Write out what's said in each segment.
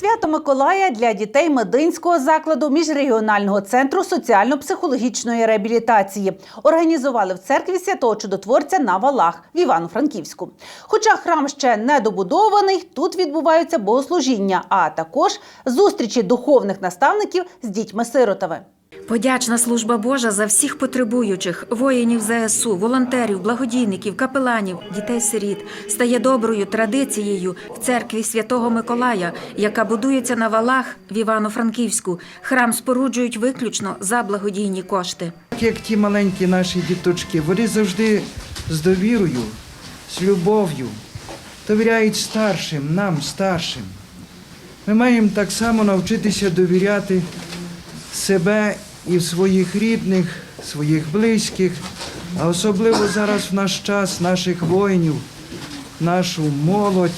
Свято Миколая для дітей мединського закладу міжрегіонального центру соціально-психологічної реабілітації організували в церкві святого чудотворця на валах в Івано-Франківську. Хоча храм ще не добудований, тут відбуваються богослужіння, а також зустрічі духовних наставників з дітьми-сиротами. Подячна служба Божа за всіх потребуючих воїнів ЗСУ, волонтерів, благодійників, капеланів, дітей-сиріт стає доброю традицією в церкві Святого Миколая, яка будується на валах в Івано-Франківську. Храм споруджують виключно за благодійні кошти. Як ті маленькі наші діточки, вони завжди з довірою, з любов'ю довіряють старшим, нам, старшим. Ми маємо так само навчитися довіряти себе і в своїх рідних, своїх близьких, а особливо зараз в наш час наших воїнів, нашу молодь,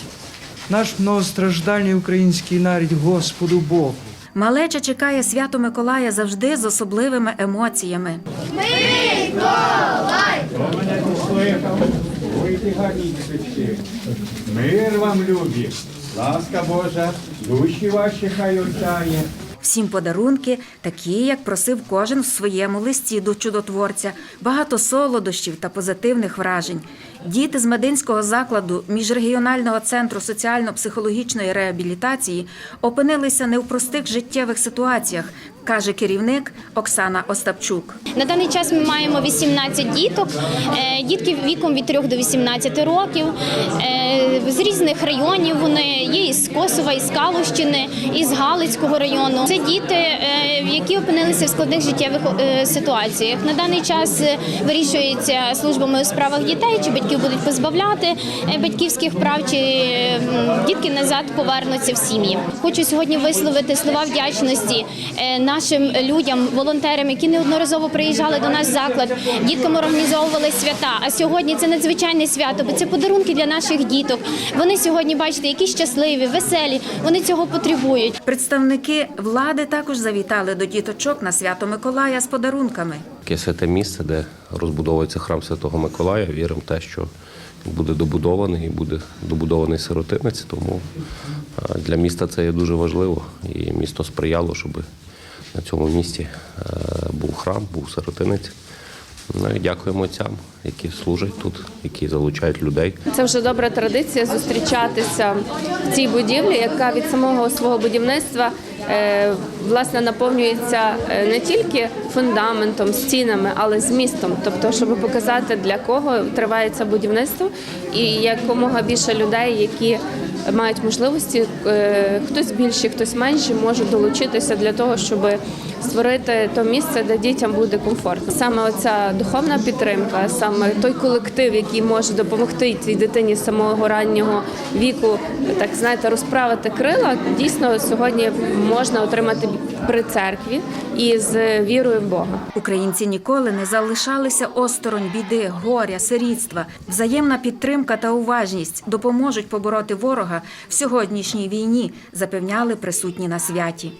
наш многостраждальний український народ Господу Богу. Малеча чекає свято Миколая завжди з особливими емоціями. Будьте гарні діточки. Мир вам любі. Ласка Божа, душі ваші хай отдає. Всім подарунки, такі, як просив кожен в своєму листі до чудотворця, багато солодощів та позитивних вражень. Діти з мединського закладу міжрегіонального центру соціально-психологічної реабілітації опинилися не в простих життєвих ситуаціях, каже керівник Оксана Остапчук. На даний час ми маємо 18 діток, е, дітки віком від 3 до 18 років. Е, З різних районів вони є із Косова, із Калущини, із Галицького району. Це діти, е, які опинилися в складних життєвих ситуаціях. На даний час вирішується службами у справах дітей, чи батьків будуть позбавляти е, батьківських прав, чи дітки назад повернуться в сім'ї. Хочу сьогодні висловити слова вдячності е, нашим людям, волонтерам, які неодноразово приїжджали до нас в заклад. Діткам організовували свята. А сьогодні це надзвичайне свято, бо це подарунки для наших діток. Вони сьогодні, бачите, які щасливі, веселі. Вони цього потребують. Представники влади також завітали до діточок на свято Миколая з подарунками. Таке святе місце, де розбудовується храм Святого Миколая. Віримо в те, що буде добудований і буде добудований сиротинець. Тому для міста це є дуже важливо. І місто сприяло, щоб на цьому місці е, був храм, був сиротинець. Ну і дякуємо отцям, які служать тут, які залучають людей. Це вже добра традиція зустрічатися в цій будівлі, яка від самого свого будівництва власне наповнюється е, не тільки фундаментом, стінами, але змістом. Тобто, щоб показати для кого триває це будівництво, і якомога більше людей, які мають можливості, е, хтось більші, хтось менші, можуть долучитися для того, щоб створити то місце, де дітям буде комфортно. Саме оця духовна підтримка, саме той колектив, який може допомогти цій дитині з самого раннього віку, так знаєте, розправити крила, дійсно сьогодні можна отримати при церкві і з вірою в Бога. Українці ніколи не залишалися осторонь біди, горя, сирітства. Взаємна підтримка та уважність допоможуть побороти ворога в сьогоднішній війні, запевняли присутні на святі.